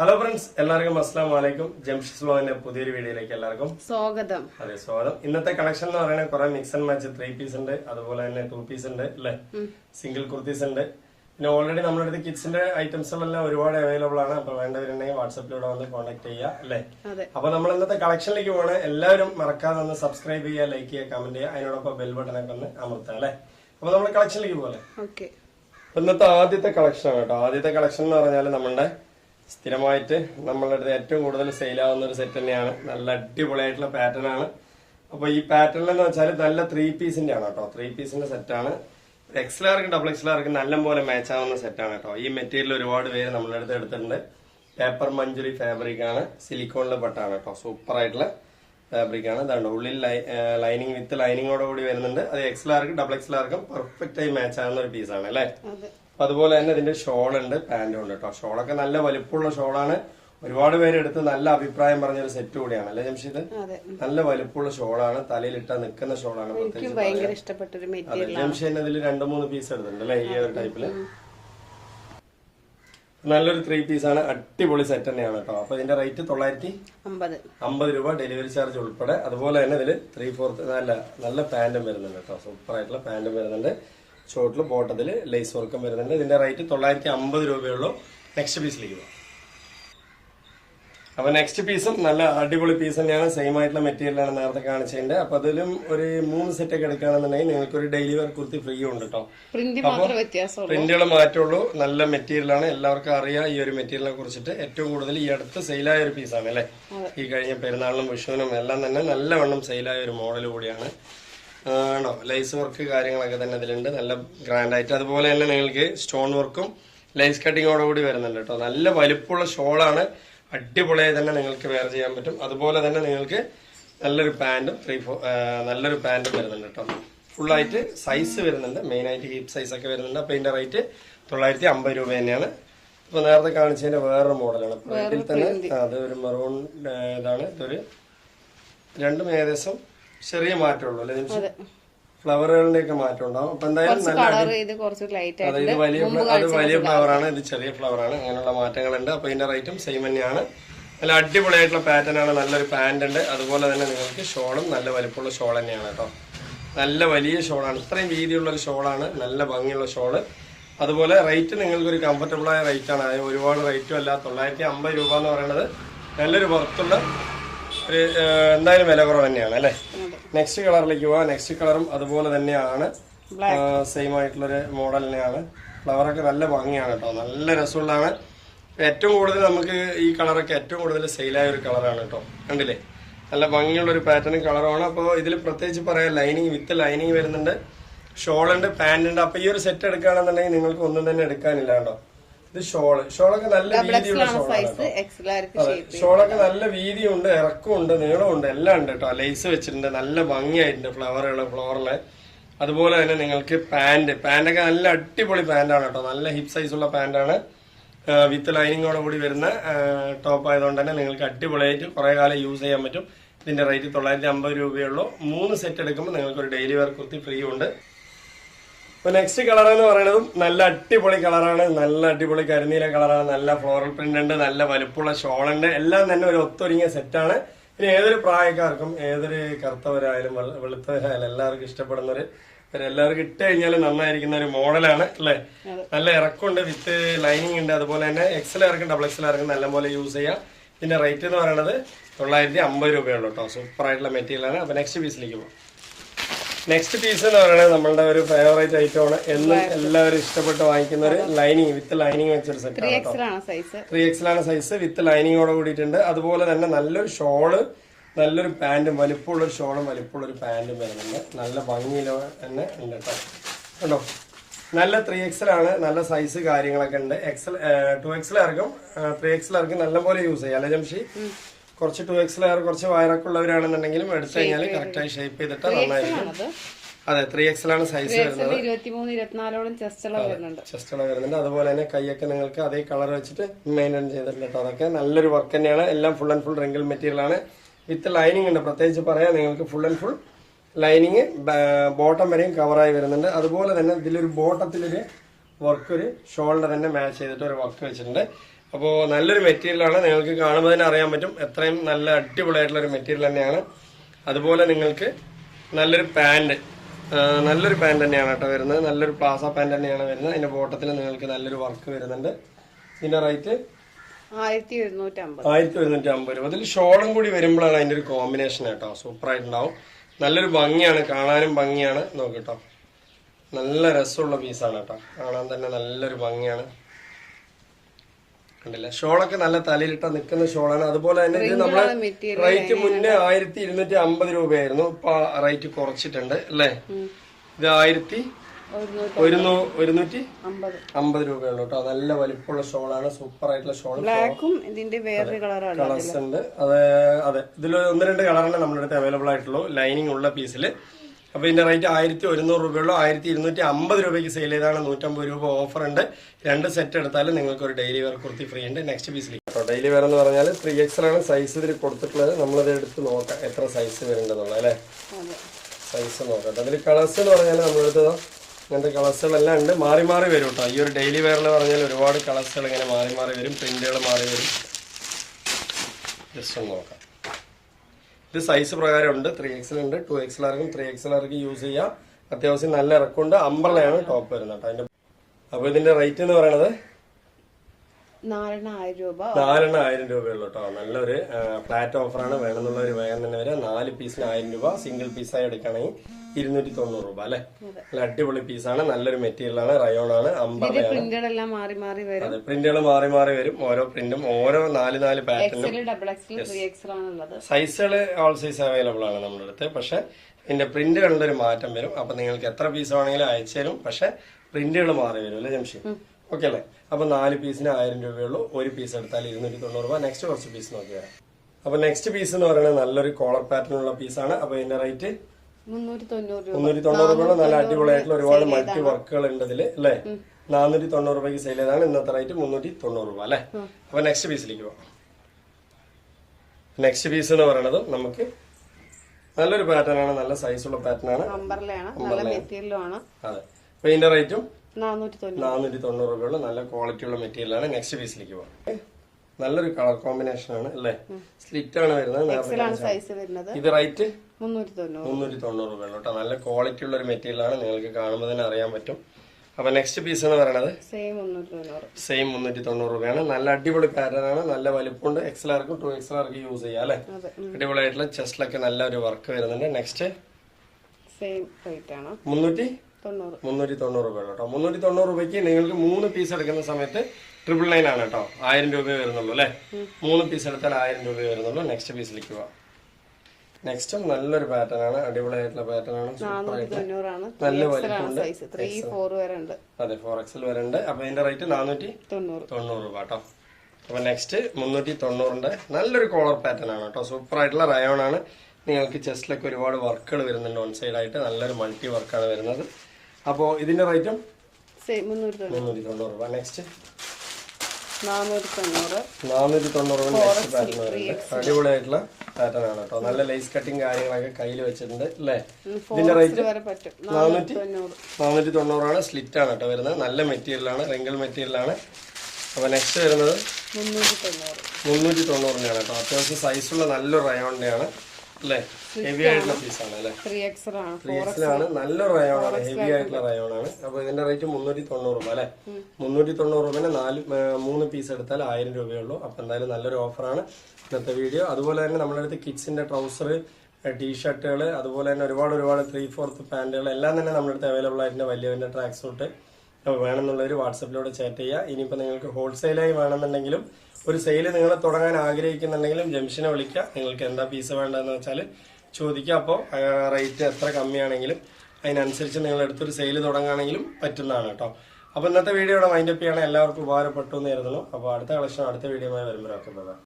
Hello friends എല്ലാവർക്കും അസ്സാം വലൈക്കും ജംഷിസ് ലോന്റെ പുതിയൊരു വീഡിയോയിലേക്ക് എല്ലാവർക്കും സ്വാഗതം. അതെ സ്വാഗതം. ഇന്നത്തെ കളക്ഷൻ എന്ന് പറയുന്നത് കുറെ mix and match three piece ഉണ്ട്. അതുപോലെ തന്നെ ടു പീസ് ഉണ്ട് അല്ലെ? സിംഗിൾ കുർത്തീസ് ഉണ്ട്. പിന്നെ ഓൾറെഡി നമ്മുടെ അടുത്ത് കിഡ്സിന്റെ ഐറ്റംസുകളെല്ലാം ഒരുപാട് അവൈലബിൾ ആണ്. അപ്പൊ വേണ്ടവരുണ്ടെങ്കിൽ വാട്സപ്പിലൂടെ വന്ന് കോൺടാക്ട് ചെയ്യുക അല്ലെ? അപ്പൊ നമ്മൾ ഇന്നത്തെ കളക്ഷനിലേക്ക് പോകണ എല്ലാവരും മറക്കാതെ ഒന്ന് സബ്സ്ക്രൈബ് ചെയ്യുക ലൈക്ക് ചെയ്യുക കമന്റ് ചെയ്യുക. അതിനോടൊപ്പം ബെൽ ബട്ടനൊക്കെ ഒന്ന് അമർത്തുക അല്ലെ? അപ്പൊ നമ്മൾ കളക്ഷനിലേക്ക് പോലെ ഓക്കെ. ഇന്നത്തെ ആദ്യത്തെ കളക്ഷൻ ആണ് കേട്ടോ. ആദ്യത്തെ കളക്ഷൻ എന്ന് പറഞ്ഞാൽ നമ്മുടെ സ്ഥിരമായിട്ട് നമ്മളുടെ അടുത്ത് ഏറ്റവും കൂടുതൽ സെയിലാവുന്ന ഒരു സെറ്റ് തന്നെയാണ്. നല്ല അടിപൊളിയായിട്ടുള്ള പാറ്റേൺ ആണ്. അപ്പൊ ഈ പാറ്റേൺ എന്ന് വെച്ചാൽ നല്ല ത്രീ പീസിന്റെ ആണ് കേട്ടോ. ത്രീ പീസിന്റെ സെറ്റാണ് എക്സ്ലാർക്കും ഡബിൾ എക്സ്ലാർക്കും നല്ല പോലെ മാച്ച് ആവുന്ന സെറ്റാണ് കേട്ടോ. ഈ മെറ്റീരിയൽ ഒരുപാട് പേര് നമ്മളുടെ അടുത്ത് എടുത്തിട്ടുണ്ട്. പേപ്പർ മഞ്ചുറി ഫാബ്രിക് ആണ്. സിലിക്കോണിലെ പട്ടാണ് കേട്ടോ. സൂപ്പർ ആയിട്ടുള്ള ഫാബ്രിക് ആണ്. അതാണ് ഉള്ളിൽ ലൈനിങ് വിത്ത് ലൈനിങ്ങോട് കൂടി വരുന്നുണ്ട്. അത് എക്സ്ലാർക്കും ഡബിൾ എക്സ്ലാർക്കും പെർഫെക്റ്റ് ആയി മാച്ച് ആവുന്ന ഒരു പീസാണ് അല്ലേ? അപ്പൊ അതുപോലെ തന്നെ ഇതിന്റെ ഷോൾ ഉണ്ട് പാന്റും ഉണ്ട് കേട്ടോ ഷോളൊക്കെ നല്ല വലിപ്പമുള്ള ഷോളാണ്. ഒരുപാട് പേര് എടുത്ത് നല്ല അഭിപ്രായം പറഞ്ഞ ഒരു സെറ്റ് കൂടിയാണ് അല്ലെ ജംഷീദ്? നല്ല വലിപ്പമുള്ള ഷോളാണ് തലയിലിട്ട നിൽക്കുന്ന ഷോളാണ് ജംഷീൻ ഇതിൽ രണ്ട് മൂന്ന് പീസ് എടുത്തിട്ടുണ്ട് അല്ലെ? ഈ ഒരു ടൈപ്പിൽ നല്ലൊരു ത്രീ പീസ് ആണ് അടിപൊളി സെറ്റ് തന്നെയാണ് കേട്ടോ അപ്പൊ ഇതിന്റെ റേറ്റ് തൊള്ളായിരത്തി അമ്പത്. അമ്പത് രൂപ ഡെലിവറി ചാർജ് ഉൾപ്പെടെ. അതുപോലെ തന്നെ ഇതിൽ ത്രീ ഫോർത്ത് നല്ല നല്ല പാന്റും വരുന്നുണ്ട് കേട്ടോ സൂപ്പർ ആയിട്ടുള്ള പാന്റും വരുന്നുണ്ട്. ഷോർട്ടിൽ ബോട്ടത്തിൽ ലേസ് വർക്കും വരുന്നുണ്ട്. ഇതിന്റെ റേറ്റ് തൊള്ളായിരത്തി അമ്പത് രൂപയുള്ളൂ നെക്സ്റ്റ് പീസിലേക്ക് പോകാം അപ്പോൾ നെക്സ്റ്റ് പീസും നല്ല അടിപൊളി പീസ് തന്നെയാണ്. സെയിം ആയിട്ടുള്ള മെറ്റീരിയലാണ് നേരത്തെ കാണിച്ചതിന്റെ. അപ്പൊ അതിലും ഒരു മൂന്ന് സെറ്റ് ഒക്കെ എടുക്കുകയാണെന്നുണ്ടെങ്കിൽ നിങ്ങൾക്ക് ഒരു ഡെയിലി വെയർ കുർത്തി ഫ്രീ ഉണ്ട് കേട്ടോ പ്രിന്റുകൾ മാറ്റുള്ളൂ. നല്ല മെറ്റീരിയലാണ് എല്ലാവർക്കും അറിയാം ഈ ഒരു മെറ്റീരിയലിനെ കുറിച്ചിട്ട്. ഏറ്റവും കൂടുതൽ ഈ അടുത്ത് സെയിലായ ഒരു പീസാണ് അല്ലേ? ഈ കഴിഞ്ഞ പെരുന്നാളിനും വിഷുവിനും എല്ലാം തന്നെ നല്ലവണ്ണം സെയിലായ ഒരു മോഡൽ കൂടിയാണ്. ആണോ ലൈസ് വർക്ക് കാര്യങ്ങളൊക്കെ തന്നെ ഇതിലുണ്ട്. നല്ല ഗ്രാൻഡ് ആയിട്ട്. അതുപോലെ തന്നെ നിങ്ങൾക്ക് സ്റ്റോൺ വർക്കും ലൈസ് കട്ടിങ്ങോടുകൂടി വരുന്നുണ്ട് കേട്ടോ. നല്ല വലിപ്പമുള്ള ഷോളാണ് അടിപൊളിയായി തന്നെ നിങ്ങൾക്ക് വെയർ ചെയ്യാൻ പറ്റും. അതുപോലെ തന്നെ നിങ്ങൾക്ക് നല്ലൊരു പാന്റും ത്രീ ഫോർ നല്ലൊരു പാന്റും വരുന്നുണ്ട് കേട്ടോ. ഫുള്ളായിട്ട് സൈസ് വരുന്നുണ്ട്. മെയിനായിട്ട് ഹീപ്പ് സൈസ് ഒക്കെ വരുന്നുണ്ട്. അപ്പോൾ ഇതിന്റെ റേറ്റ് തൊള്ളായിരത്തി അമ്പത് രൂപ തന്നെയാണ്. ഇപ്പൊ നേരത്തെ കാണിച്ചതിന്റെ വേറൊരു മോഡലാണ്. ഇതിൽ തന്നെ. അത് ഒരു മെറൂൺ ഇതാണ്. ഇതൊരു രണ്ടും ഏകദേശം ചെറിയ മാറ്റമുള്ളൂ അല്ലെ ഒക്കെ മാറ്റം ഉണ്ടാവും അപ്പൊ എന്തായാലും നല്ല വലിയ അത് വലിയ ഫ്ലവർ ആണ് ഇത് ചെറിയ ഫ്ലവറാണ് ആണ്. അങ്ങനെയുള്ള മാറ്റങ്ങളുണ്ട്. അപ്പൊ ഇതിന്റെ റേറ്റും സെയിം തന്നെയാണ്. നല്ല അടിപൊളിയായിട്ടുള്ള പാറ്റേൺ ആണ്. നല്ലൊരു പാന്റ് ഉണ്ട്. അതുപോലെ തന്നെ നിങ്ങൾക്ക് ഷോളും നല്ല വലിപ്പമുള്ള ഷോൾ തന്നെയാണ് കേട്ടോ. നല്ല വലിയ ഷോളാണ് ഇത്രയും വീതിയുള്ള ഒരു ഷോളാണ് നല്ല ഭംഗിയുള്ള ഷോൾ അതുപോലെ റേറ്റ് നിങ്ങൾക്ക് ഒരു കംഫർട്ടബിൾ ആയ റേറ്റ് ആണ്. അതായത് ഒരുപാട് റേറ്റും അല്ല. തൊള്ളായിരത്തി അമ്പത് രൂപ എന്ന് പറയുന്നത് നല്ലൊരു പുറത്തുള്ള ഒരു എന്തായാലും വില കുറവ് തന്നെയാണ് അല്ലേ? നെക്സ്റ്റ് കളറിലേക്ക് പോവാം. നെക്സ്റ്റ് കളറും അതുപോലെ തന്നെയാണ്. സെയിം ആയിട്ടുള്ളൊരു മോഡൽ തന്നെയാണ്. ഫ്ലവറൊക്കെ നല്ല ഭംഗിയാണ് കേട്ടോ നല്ല രസമുള്ളതാണ്. ഏറ്റവും കൂടുതൽ നമുക്ക് ഈ കളറൊക്കെ ഏറ്റവും കൂടുതൽ സെയിലായ ഒരു കളറാണ് കേട്ടോ കണ്ടില്ലേ? നല്ല ഭംഗിയുള്ള ഒരു പാറ്റേൺ കളറാണ് അപ്പോൾ ഇതിൽ പ്രത്യേകിച്ച് പറയാം ലൈനിങ് വിത്ത് ലൈനിങ് വരുന്നുണ്ട്. ഷോളുണ്ട് പാന്റുണ്ട് അപ്പോൾ അപ്പൊ ഈ ഒരു സെറ്റ് എടുക്കുകയാണെന്നുണ്ടെങ്കിൽ നിങ്ങൾക്ക് ഒന്നും തന്നെ എടുക്കാനില്ല കേട്ടോ ഇത് ഷോൾ. ഷോളൊക്കെ നല്ല വീതിയുള്ള ഷോളാണ് ഷോളൊക്കെ നല്ല വീതിയുണ്ട് ഇറക്കമുണ്ട് നീളമുണ്ട് എല്ലാം ഉണ്ട് കേട്ടോ. ലൈസ് വെച്ചിട്ടുണ്ട് നല്ല ഭംഗിയായിട്ടുണ്ട് ഫ്ലവറുകൾ ഫ്ലോറിൽ അതുപോലെ തന്നെ നിങ്ങൾക്ക് പാന്റ് പാന്റൊക്കെ നല്ല അടിപൊളി പാന്റാണ് കേട്ടോ. നല്ല ഹിപ്പ് സൈസുള്ള പാന്റാണ് വിത്ത് ലൈനിങ്ങോടെ കൂടി വരുന്ന ടോപ്പ് ആയതുകൊണ്ട് തന്നെ നിങ്ങൾക്ക് അടിപൊളിയായിട്ട് കുറേ കാലം യൂസ് ചെയ്യാൻ പറ്റും. ഇതിന്റെ റേറ്റ് തൊള്ളായിരത്തി അമ്പത് രൂപയുള്ളൂ മൂന്ന് സെറ്റ് എടുക്കുമ്പോൾ നിങ്ങൾക്ക് ഒരു ഡെയിലി വെയർ കുർത്തി ഫ്രീ ഉണ്ട്. ഇപ്പൊ നെക്സ്റ്റ് കളർ എന്ന് പറയുന്നതും നല്ല അടിപൊളി കളറാണ് നല്ല അടിപൊളി കരിനീല കളറാണ് നല്ല ഫ്ലോറൽ പ്രിന്റ് ഉണ്ട് നല്ല വലുപ്പുള്ള ഷോളുണ്ട് ഉണ്ട്. എല്ലാം തന്നെ ഒരു ഒത്തൊരുങ്ങിയ സെറ്റാണ് ഇനി ഏതൊരു പ്രായക്കാർക്കും ഏതൊരു കറുത്തവരായാലും വെളുത്തവരായാലും എല്ലാവർക്കും ഇഷ്ടപ്പെടുന്ന ഒരു എല്ലാവർക്കും ഇട്ട് കഴിഞ്ഞാൽ നന്നായിരിക്കുന്ന ഒരു മോഡലാണ് അല്ലേ? നല്ല ഇറക്കമുണ്ട് വിത്ത് ലൈനിങ് ഉണ്ട്. അതുപോലെ തന്നെ എക്സൽ ആർക്കും ഡബിൾ എക്സൽ ആർക്കും നല്ല പോലെ യൂസ് ചെയ്യാം. ഇതിന്റെ റേറ്റ് എന്ന് പറയുന്നത് തൊള്ളായിരത്തി അമ്പത് രൂപയുള്ളൂ കേട്ടോ സൂപ്പർ ആയിട്ടുള്ള മെറ്റീരിയലാണ് അപ്പൊ നെക്സ്റ്റ് പീസിലേക്ക് പോകും നെക്സ്റ്റ് പീസ് എന്ന് പറയുന്നത് നമ്മളുടെ ഒരു ഫേവറേറ്റ് ഐറ്റം ആണ്. എന്നും എല്ലാവരും ഇഷ്ടപ്പെട്ട് വാങ്ങിക്കുന്ന ഒരു ലൈനിങ് വിത്ത് ലൈനിങ് വെച്ചൊരു സെറ്റ് ത്രീ എക്സിലാണ് സൈസ് വിത്ത് ലൈനിങ്ങോട് കൂടിയിട്ടുണ്ട്. അതുപോലെ തന്നെ നല്ലൊരു ഷോൾ നല്ലൊരു പാന്റും വലിപ്പമുള്ള ഒരു ഷോളും വലിപ്പമുള്ള ഒരു പാന്റും വരുന്നുണ്ട് നല്ല ഭംഗിയിലോ തന്നെ ഉണ്ട് കേട്ടോ കണ്ടോ? നല്ല ത്രീ എക്സലാണ് നല്ല സൈസ് കാര്യങ്ങളൊക്കെ ഉണ്ട്. എക്സൽ ടു എക്സൽ ഇറക്കും ത്രീ എക്സൽ ഇറക്കും നല്ലപോലെ യൂസ് ചെയ്യാം. അല്ലെ ജംഷി? കുറച്ച് ടു എക്സ് ലെയർ കുറച്ച് വയറൊക്കെ ഉള്ളവരാണെന്നുണ്ടെങ്കിലും എടുത്തു കഴിഞ്ഞാൽ കറക്റ്റായി ഷേപ്പ് ചെയ്തിട്ട് നന്നായിരിക്കും അതെ ത്രീ എക്സലാണ് സൈസ് വരുന്നത്. ചെസ്റ്റ് ചെസ്റ്റുള്ള വരുന്നുണ്ട്. അതുപോലെ തന്നെ കൈയൊക്കെ നിങ്ങൾക്ക് അതേ കളർ വെച്ചിട്ട് മെയിന്റെയിൻ ചെയ്തിട്ടുണ്ട് കേട്ടോ അതൊക്കെ നല്ലൊരു വർക്ക് തന്നെയാണ്. എല്ലാം full and full wrinkle material ആണ്. വിത്ത് ലൈനിങ് ഉണ്ട്. പ്രത്യേകിച്ച് പറയാം നിങ്ങൾക്ക് full and full lining bottom വരെയും കവറായി വരുന്നുണ്ട്. അതുപോലെ തന്നെ ഇതിലൊരു ബോട്ടത്തിലൊരു വർക്ക് ഒരു ഷോൾഡർ തന്നെ മാച്ച് ചെയ്തിട്ട് ഒരു വർക്ക് വെച്ചിട്ടുണ്ട്. അപ്പോൾ നല്ലൊരു മെറ്റീരിയലാണ് നിങ്ങൾക്ക് കാണുമ്പോൾ തന്നെ അറിയാൻ പറ്റും. എത്രയും നല്ല അടിപൊളിയായിട്ടുള്ള ഒരു മെറ്റീരിയൽ തന്നെയാണ്. അതുപോലെ നിങ്ങൾക്ക് നല്ലൊരു പാന്റ് നല്ലൊരു പാന്റ് തന്നെയാണ് കേട്ടോ വരുന്നത്. നല്ലൊരു പ്ലാസ പാന്റ് തന്നെയാണ് വരുന്നത്. അതിന്റെ ബോട്ടത്തിൽ നിങ്ങൾക്ക് നല്ലൊരു വർക്ക് വരുന്നുണ്ട്. ഇതിന്റെ റേറ്റ് ആയിരത്തി ഒരുന്നൂറ്റി അമ്പത് രൂപ അതിൽ ഷോളും കൂടി വരുമ്പോഴാണ് അതിന്റെ ഒരു കോമ്പിനേഷൻ കേട്ടോ. സൂപ്പർ ആയിട്ടുണ്ടാവും. നല്ലൊരു ഭംഗിയാണ്. കാണാനും ഭംഗിയാണ്. നോക്കിട്ടോ കേട്ടോ. നല്ല രസമുള്ള പീസാണ് കേട്ടോ. കാണാൻ തന്നെ നല്ലൊരു ഭംഗിയാണ്. കണ്ടില്ല? ഷോളൊക്കെ നല്ല തലയിലിട്ട നിൽക്കുന്ന ഷോളാണ്. അതുപോലെ തന്നെ ഇത് നമ്മൾ റേറ്റ് മുന്നേ ആയിരത്തി ഇരുന്നൂറ്റി അമ്പത് രൂപയായിരുന്നു. ഇപ്പൊ റേറ്റ് കുറച്ചിട്ടുണ്ട് അല്ലേ? ഇത് ആയിരത്തി ഒരുന്നൂറ്റി ഒരുന്നൂ ഒരുന്നൂറ്റി അമ്പത്. അമ്പത് രൂപയുള്ളൂ കേട്ടോ. നല്ല വലിപ്പമുള്ള ഷോളാണ് സൂപ്പർ ആയിട്ടുള്ള ഷോൾ ബ്ലാക്കും ഇതിന്റെ വേറെ കളറാണ് കളേഴ്സ് ഉണ്ട്. അത് അതെ. ഇതിൽ ഒന്ന് രണ്ട് കളറാണ് നമ്മുടെ അടുത്ത് അവൈലബിൾ ആയിട്ടുള്ളൂ. ലൈനിങ് ഉള്ള പീസിൽ അപ്പൊ ഇതിന്റെ റേറ്റ് ആയിരത്തി ഒരുന്നൂറ് രൂപയുള്ളൂ. ആയിരത്തി ഇരുന്നൂറ്റി അമ്പത് രൂപയ്ക്ക് സെയിൽ ചെയ്താണ്. നൂറ്റമ്പത് രൂപ ഓഫർ ഉണ്ട്. രണ്ട് സെറ്റ് എടുത്താലും നിങ്ങൾക്ക് ഒരു ഡെയിലി വെയർ കുർത്തി ഫ്രീ ഉണ്ട്. നെക്സ്റ്റ് പീസിൽ അപ്പോൾ ഡെയിലി വെയർ എന്ന് പറഞ്ഞാൽ ത്രീ എക്സ് ആണ് സൈസ് ഇതിൽ കൊടുത്തിട്ടുള്ളത്. നമ്മളത് എടുത്ത് നോക്കാം എത്ര സൈസ് വരുന്നുണ്ടെന്നുള്ളത് അല്ലേ? അതെ. സൈസ് നോക്കാം. അതിൽ കളേഴ്സ് എന്ന് പറഞ്ഞാൽ നമ്മളെടുത്ത് ഇങ്ങനത്തെ കളേഴ്സുകളെല്ലാം ഉണ്ട്. മാറി മാറി വരും കേട്ടോ ഈ ഒരു ഡെയിലി വെയറിൽ പറഞ്ഞാൽ ഒരുപാട് കളേഴ്സുകൾ ഇങ്ങനെ മാറി മാറി വരും. പ്രിന്റുകൾ മാറി വരും. ജസ്റ്റ് ഒന്ന് നോക്കാം. ഇത് സൈസ് പ്രകാരമുണ്ട്. ത്രീ എക്സൽ ഉണ്ട്. ടു എക്സൽ ആർക്കും ത്രീ എക്സൽ ആർക്കും യൂസ് ചെയ്യാം. അത്യാവശ്യം നല്ല ഇറക്കമുണ്ട്. അമ്പർലയാണ് ടോപ്പ് വരുന്നത് കേട്ടോ. അതിന്റെ അപ്പോൾ ഇതിന്റെ റേറ്റ് എന്ന് പറയുന്നത് നാലെണ്ണ ആയിരം രൂപയുള്ളൂ കേട്ടോ. നല്ലൊരു ഫ്ലാറ്റ് ഓഫറാണ് ഒരു വേഗം തന്നെ വരെ. നാല് പീസിന് ആയിരം രൂപ. സിംഗിൾ പീസായി എടുക്കുകയാണെങ്കിൽ ഇരുന്നൂറ്റി തൊണ്ണൂറ് രൂപ അല്ലെ? നല്ല അടിപൊളി പീസാണ് നല്ലൊരു മെറ്റീരിയലാണ് റയോൺ ആണ് അമ്പത് മാറി മാറി വരും. അതെ പ്രിന്റുകൾ മാറി മാറി വരും. ഓരോ പ്രിന്റും ഓരോ നാല് നാല് പാറ്റേണും സൈസുകൾ ഓൾ സൈസ് അവൈലബിൾ ആണ് നമ്മുടെ അടുത്ത്. പക്ഷെ ഇതിന്റെ പ്രിന്റുകളുടെ ഒരു മാറ്റം വരും. അപ്പൊ നിങ്ങൾക്ക് എത്ര പീസ് വേണമെങ്കിലും അയച്ചു തരും. പക്ഷെ പ്രിന്റുകൾ മാറി വരും അല്ലെ ജംഷി ഓക്കെ അല്ലേ? അപ്പൊ നാല് പീസിന് ആയിരം രൂപയുള്ളൂ. ഒരു പീസ് എടുത്താൽ ഇരുന്നൂറ്റി തൊണ്ണൂറ് രൂപ. നെക്സ്റ്റ് കുറച്ച് പീസ് നോക്കി വരാം. അപ്പൊ നെക്സ്റ്റ് പീസ് എന്ന് പറയുന്നത് നല്ലൊരു കോളർ പാറ്റേൺ ഉള്ള പീസാണ് അപ്പൊ ഇതിന്റെ റേറ്റ് മുന്നൂറ്റി തൊണ്ണൂറ് രൂപ നല്ല അടിപൊളിയായിട്ടുള്ള ഒരുപാട് മൾട്ടി വർക്കുകൾ ഉണ്ട് ഇതിൽ അല്ലേ? നാനൂറ്റി തൊണ്ണൂറ് രൂപയ്ക്ക് സെയിൽ ചെയ്താണ്. ഇന്നത്തെ റേറ്റ് മുന്നൂറ്റി തൊണ്ണൂറ് രൂപ അല്ലേ? അപ്പൊ നെക്സ്റ്റ് പീസിലേക്ക് പോകാം. നെക്സ്റ്റ് പീസ് എന്ന് പറയുന്നത് നമുക്ക് നല്ലൊരു പാറ്റേൺ ആണ്. നല്ല സൈസുള്ള പാറ്റേൺ ആണ്. അതെ. അപ്പൊ ഇതിന്റെ റേറ്റും നാനൂറ്റി തൊണ്ണൂറ് രൂപയുള്ള നല്ല ക്വാളിറ്റി ഉള്ള മെറ്റീരിയൽ ആണ് നെക്സ്റ്റ് പീസിലേക്ക് പോകാം നല്ലൊരു കളർ കോമ്പിനേഷൻ ആണ് അല്ലേ? സ്ലിറ്റ് ആണ് വരുന്നത് ഇത് റേറ്റ് മുന്നൂറ്റി തൊണ്ണൂറ് രൂപ കേട്ടോ. നല്ല ക്വാളിറ്റി ഉള്ള ഒരു മെറ്റീരിയൽ ആണ് നിങ്ങൾക്ക് കാണുമ്പോൾ തന്നെ അറിയാൻ പറ്റും. അപ്പൊ നെക്സ്റ്റ് പീസ് എന്ന് പറയുന്നത് സെയിം മുന്നൂറ്റി തൊണ്ണൂറ് രൂപയാണ് നല്ല അടിപൊളി പാറ്റേൺ ആണ്. നല്ല വലുപ്പമുണ്ട്. എക്സൽ ആർക്കും ടു എക്സൽ ആർക്കും യൂസ് ചെയ്യാം അല്ലെ? അടിപൊളിയായിട്ടുള്ള ചെസ്റ്റിലൊക്കെ നല്ല ഒരു വർക്ക് വരുന്നുണ്ട്. നെക്സ്റ്റ് സെയിം റേറ്റ് ആണ്. മുന്നൂറ്റി? മുന്നൂറ്റി തൊണ്ണൂറ്. രൂപ കേട്ടോ. മുന്നൂറ്റി തൊണ്ണൂറ് രൂപയ്ക്ക് നിങ്ങൾക്ക് മൂന്ന് പീസ് എടുക്കുന്ന സമയത്ത് ട്രിപ്പിൾ നയൻ ആണ് കേട്ടോ. ആയിരം രൂപയെ വരുന്നുള്ളൂ അല്ലേ? മൂന്ന് പീസ് എടുത്താൽ ആയിരം രൂപയെ വരുന്നുള്ളൂ. നെക്സ്റ്റ് പീസിലേക്ക് പോവാം. നെക്സ്റ്റ് നല്ലൊരു പാറ്റേൺ ആണ്. അടിപൊളിയായിട്ടുള്ള പാറ്റേൺ ആണ്. നല്ല വലിപ്പമുണ്ട്. ത്രീ ഫോർ വരെ ഉണ്ട് അതെ അപ്പൊ ഇതിന്റെ റേറ്റ് നാനൂറ്റി തൊണ്ണൂറ് തൊണ്ണൂറ് രൂപ കേട്ടോ. അപ്പൊ നെക്സ്റ്റ് മുന്നൂറ്റി തൊണ്ണൂറിന്റെ നല്ലൊരു കോളർ പാറ്റേൺ ആണ് കേട്ടോ. സൂപ്പർ ആയിട്ടുള്ള റയോൺ ആണ്. നിങ്ങൾക്ക് ചെസ്റ്റിലൊക്കെ ഒരുപാട് വർക്കുകൾ വരുന്നുണ്ട്. ഓൺ സൈഡ് ആയിട്ട് നല്ലൊരു മൾട്ടി വർക്കാണ് വരുന്നത്. അപ്പോൾ ഇതിന്റെ റേറ്റും മുന്നൂറ്റി തൊണ്ണൂറ് രൂപ. നെക്സ്റ്റ് നാനൂറ്റി തൊണ്ണൂറ്. പാറ്റേൺ അടിപൊളിയായിട്ടുള്ള പാറ്റേൺ ആണ് കേട്ടോ. നല്ല ലേസ് കട്ടിങ് കാര്യങ്ങളൊക്കെ കയ്യിൽ വെച്ചിട്ടുണ്ട് അല്ലേ? ഇതിന്റെ റേറ്റ് നാനൂറ്റി നാനൂറ്റി തൊണ്ണൂറാണ് സ്ലിറ്റ് ആണ് കേട്ടോ വരുന്നത്. നല്ല മെറ്റീരിയലാണ് റിങ്കിൾ മെറ്റീരിയലാണ് അപ്പോൾ നെക്സ്റ്റ് വരുന്നത് മുന്നൂറ്റി തൊണ്ണൂറിന്റെ ആണ് കേട്ടോ. അത്യാവശ്യം സൈസുള്ള നല്ലൊരു റയോണിന്റെയാണ് അല്ലേ? ഹെവി ആയിട്ടുള്ള പീസാണ് അല്ലേ ത്രീ ആണ്. നല്ല ഹെവി ആയിട്ടുള്ള റയോണാണ് അപ്പോൾ ഇതിന്റെ റേറ്റ് മുന്നൂറ്റി തൊണ്ണൂറ് രൂപ അല്ലേ? മുന്നൂറ്റി തൊണ്ണൂറ് രൂപന് നാല് മൂന്ന് പീസ് എടുത്താൽ ആയിരം രൂപയുള്ളൂ അപ്പോൾ എന്തായാലും നല്ലൊരു ഓഫറാണ് ഇന്നത്തെ വീഡിയോ അതുപോലെ തന്നെ നമ്മുടെ അടുത്ത് കിഡ്സിന്റെ ട്രൗസർ ടീഷർട്ടുകൾ അതുപോലെ തന്നെ ഒരുപാട് ഒരുപാട് ത്രീ ഫോർത്ത് പാന്റുകൾ എല്ലാം തന്നെ നമ്മുടെ അടുത്ത് അവൈലബിൾ ആയിട്ടുണ്ട് വലിയ വലിയ ട്രാക്ക് സൂട്ട് വേണമെന്നുള്ളവർ വാട്സപ്പിലൂടെ ചാറ്റ് ചെയ്യുക ഇനിയിപ്പോൾ നിങ്ങൾക്ക് ഹോൾസെയിലായി വേണമെന്നുണ്ടെങ്കിലും ഒരു സെയിൽ നിങ്ങൾ തുടങ്ങാൻ ആഗ്രഹിക്കുന്നുണ്ടെങ്കിലും ജംഷനെ വിളിക്കുക നിങ്ങൾക്ക് എന്താ പീസ് വേണ്ടതെന്ന് വെച്ചാൽ ചോദിക്കുക അപ്പോൾ റേറ്റ് എത്ര കമ്മിയാണെങ്കിലും അതിനനുസരിച്ച് നിങ്ങൾ എടുത്തൊരു സെയിൽ തുടങ്ങുകയാണെങ്കിലും പറ്റുന്നതാണ് കേട്ടോ അപ്പോൾ ഇന്നത്തെ വീഡിയോയുടെ മൈൻഡപ്പ് ചെയ്യണം. എല്ലാവർക്കും ഉപകാരപ്പെട്ടു എന്ന് കരുതുന്നു. അപ്പോൾ അടുത്ത കളക്ഷൻ അടുത്ത വീഡിയോയുമായി വരുമ്പോഴൊക്കെ.